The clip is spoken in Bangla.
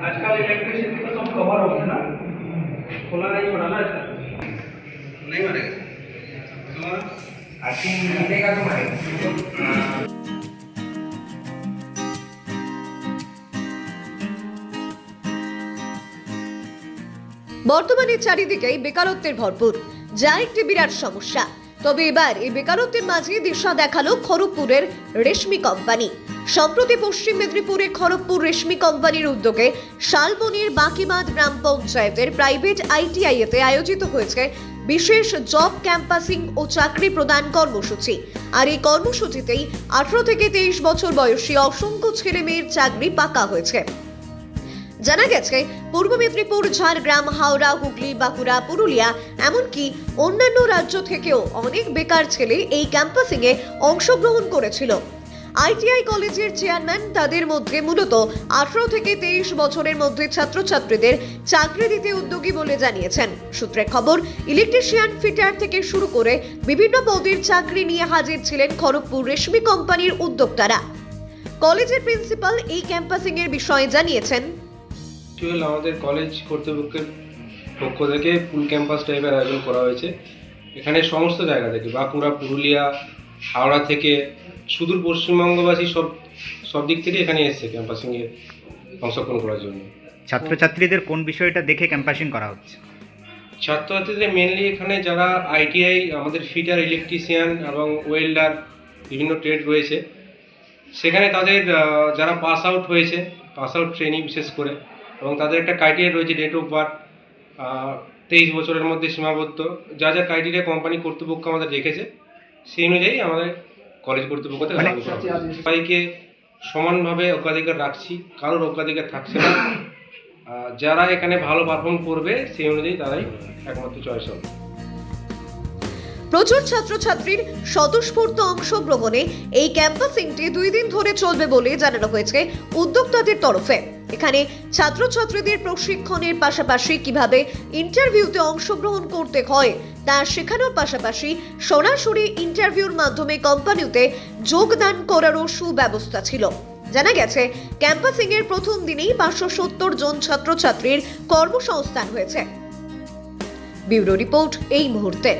आजकल इलेक्ट्रिसिटी तो सब कवर हो गया ना खुला नहीं छोड़ा ना इसका नहीं मारेगा तुम्हारा आरती मिलेगा तो मारेगा বর্তমানে চারিদিকেই বেকারত্বের ভরপুর যা একটি বিরাট সমস্যা তবে এবার এই বেকারত্বের মাঝে দিশা দেখাল খড়গপুরের রেশমি কোম্পানি। সম্প্রতি পশ্চিম মেদিনীপুরে খড়গপুর রেশমি কোম্পানির উদ্যোগে শালবনির বাকিমাদ গ্রাম পঞ্চায়েতের প্রাইভেট আইটিআইতে আয়োজিত হয়েছে বিশেষ জব ক্যাম্পাসিং ও চাকরি প্রদান কর্মসূচি। আর এই কর্মসূচিতেই আঠারো থেকে তেইশ বছর বয়সী অসংখ্য ছেলে মেয়ের চাকরি পাকা হয়েছে। জানা গেছে, পূর্ব মেদিনীপুর, ঝাড়গ্রাম, হাওড়া, হুগলি, বাঁকুড়া, পুরুলিয়া, এমনকি অন্যান্য রাজ্য থেকেও অনেক বেকার ছেলে এই ক্যাম্পাসিংয়ে অংশগ্রহণ করেছিল। আইটিআই কলেজের চেয়ারম্যান তাদের মধ্যে মূলত আঠারো থেকে তেইশ বছরের মধ্যে ছাত্রছাত্রীদের চাকরি দিতে উদ্যোগী বলে জানিয়েছেন। সূত্রের খবর, ইলেকট্রিশিয়ান ফিটার থেকে শুরু করে বিভিন্ন পদের চাকরি নিয়ে হাজির ছিলেন খড়গপুর রেশমি কোম্পানির উদ্যোক্তারা। কলেজের প্রিন্সিপাল এই ক্যাম্পাসিং এর বিষয়ে জানিয়েছেন অ্যাকচুয়াল আমাদের কলেজ কর্তৃপক্ষের পক্ষ থেকে ফুল ক্যাম্পাস টাইপের আয়োজন করা হয়েছে। এখানে সমস্ত জায়গা থেকে বাঁকুড়া পুরুলিয়া হাওড়া থেকে সুদূর পশ্চিমবঙ্গবাসী সব সব দিক থেকে এখানে এসছে ক্যাম্পাসিংয়ে অংশগ্রহণ করার জন্য। ছাত্রছাত্রীদের কোন বিষয়টা দেখে ক্যাম্পাসিং করা হচ্ছে? ছাত্রছাত্রীদের মেনলি এখানে যারা আইটিআই আমাদের ফিটার ইলেকট্রিশিয়ান এবং ওয়েল্ডার বিভিন্ন ট্রেড রয়েছে। সেখানে তাদের যারা পাস আউট হয়েছে পাস আউট ট্রেনিং বিশেষ করে এবং তাদের একটা ক্রাইটেরিয়া রয়েছে ডেট অফ বার্থ তেইশ বছরের মধ্যে সীমাবদ্ধ। যা যা ক্রাইটেরিয়া কোম্পানি কর্তৃপক্ষ আমাদের রেখেছে সেই অনুযায়ী আমাদের কলেজ কর্তৃপক্ষ থেকে মানে- হয়েছে। সবাইকে সমানভাবে অগ্রাধিকার রাখছি কারোর অগ্রাধিকার থাকছে না। যারা এখানে ভালো পারফর্ম করবে সেই অনুযায়ী তারাই একমাত্র চয়েস হবে। প্রচুর ছাত্রছাত্রীর স্বতঃস্ফূর্ত অংশগ্রহণে এই ক্যাম্পাসিংটি দুই দিন ধরে চলবে বলে জানানো হয়েছে উদ্যোক্তাদের তরফে। এখানে ছাত্রছাত্রীদের প্রশিক্ষণের পাশাপাশি কীভাবে ইন্টারভিউতে অংশগ্রহণ করতে হয়, তা শেখানোর পাশাপাশি সরাসরি ইন্টারভিউর মাধ্যমে কোম্পানিতে যোগদান করারও সুব্যবস্থা ছিল। জানা গেছে ক্যাম্পাসিং এর প্রথম দিনেই পাঁচশো সত্তর জন ছাত্রছাত্রীর কর্মসংস্থান হয়েছে। ব্যুরো রিপোর্ট এই মুহূর্তে।